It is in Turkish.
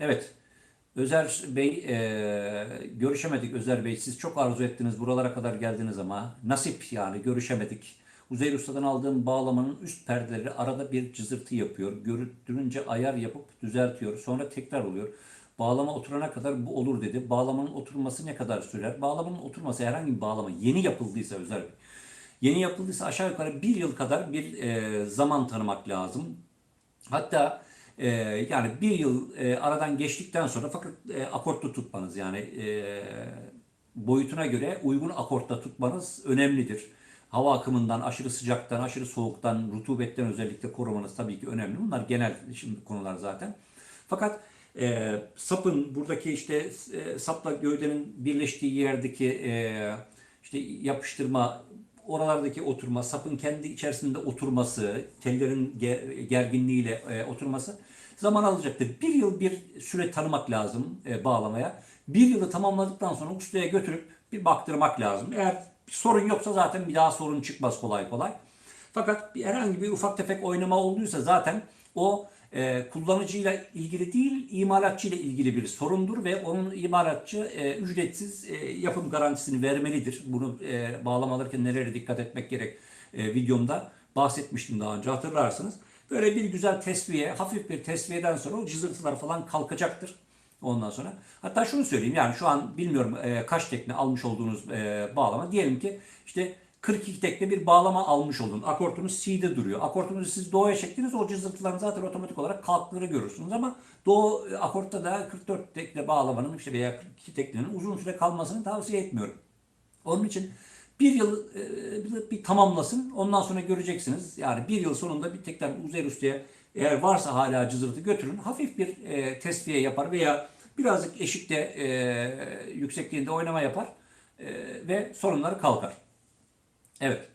Evet. Özer Bey, e, görüşemedik Özer Bey. Siz çok arzu ettiniz, buralara kadar geldiniz ama nasip yani görüşemedik. Uzeyr Usta'dan aldığım bağlamanın üst perdeleri arada bir cızırtı yapıyor. Görüntülünce ayar yapıp düzeltiyor. Sonra tekrar oluyor. Bağlama oturana kadar bu olur dedi. Bağlamanın oturması ne kadar sürer? Bağlamanın oturması herhangi bir bağlama yeni yapıldıysa Özer Bey. Yeni yapıldıysa aşağı yukarı bir yıl kadar bir e, zaman tanımak lazım. Hatta e, yani bir yıl e, aradan geçtikten sonra fakat e, akortlu tutmanız yani e, boyutuna göre uygun akortta tutmanız önemlidir. Hava akımından, aşırı sıcaktan, aşırı soğuktan, rutubetten özellikle korumanız tabii ki önemli. Bunlar genel şimdi konular zaten. Fakat e, sapın buradaki işte e, sapla gövdenin birleştiği yerdeki e, işte yapıştırma oralardaki oturma, sapın kendi içerisinde oturması, tellerin ge- gerginliğiyle e, oturması zaman alacaktır. Bir yıl bir süre tanımak lazım e, bağlamaya. Bir yılı tamamladıktan sonra ustaya götürüp bir baktırmak lazım. Eğer sorun yoksa zaten bir daha sorun çıkmaz kolay kolay. Fakat bir, herhangi bir ufak tefek oynama olduysa zaten o e, kullanıcıyla ilgili değil, imalatçıyla ilgili bir sorundur ve onun imalatçı e, ücretsiz e, yapım garantisini vermelidir. Bunu e, bağlamalarken nerelere dikkat etmek gerek e, videomda bahsetmiştim daha önce hatırlarsınız. Böyle bir güzel tesviye, hafif bir tesviyeden sonra o cızırtılar falan kalkacaktır. Ondan sonra. Hatta şunu söyleyeyim yani şu an bilmiyorum e, kaç tekne almış olduğunuz e, bağlama. Diyelim ki işte 42 tekne bir bağlama almış oldun. Akortunuz C'de duruyor. Akortunuzu siz Do'ya çektiniz. O cızırtıların zaten otomatik olarak kalktığını görürsünüz ama Do e, akortta da 44 tekne bağlamanın işte veya 42 teknenin uzun süre kalmasını tavsiye etmiyorum. Onun için bir yıl e, bir tamamlasın. Ondan sonra göreceksiniz. Yani bir yıl sonunda bir tekrar Uzeyr Usta'ya eğer varsa hala cızırtı götürün. Hafif bir e, tesviye yapar veya birazcık eşikte e, yüksekliğinde oynama yapar e, ve sorunları kalkar. Evet.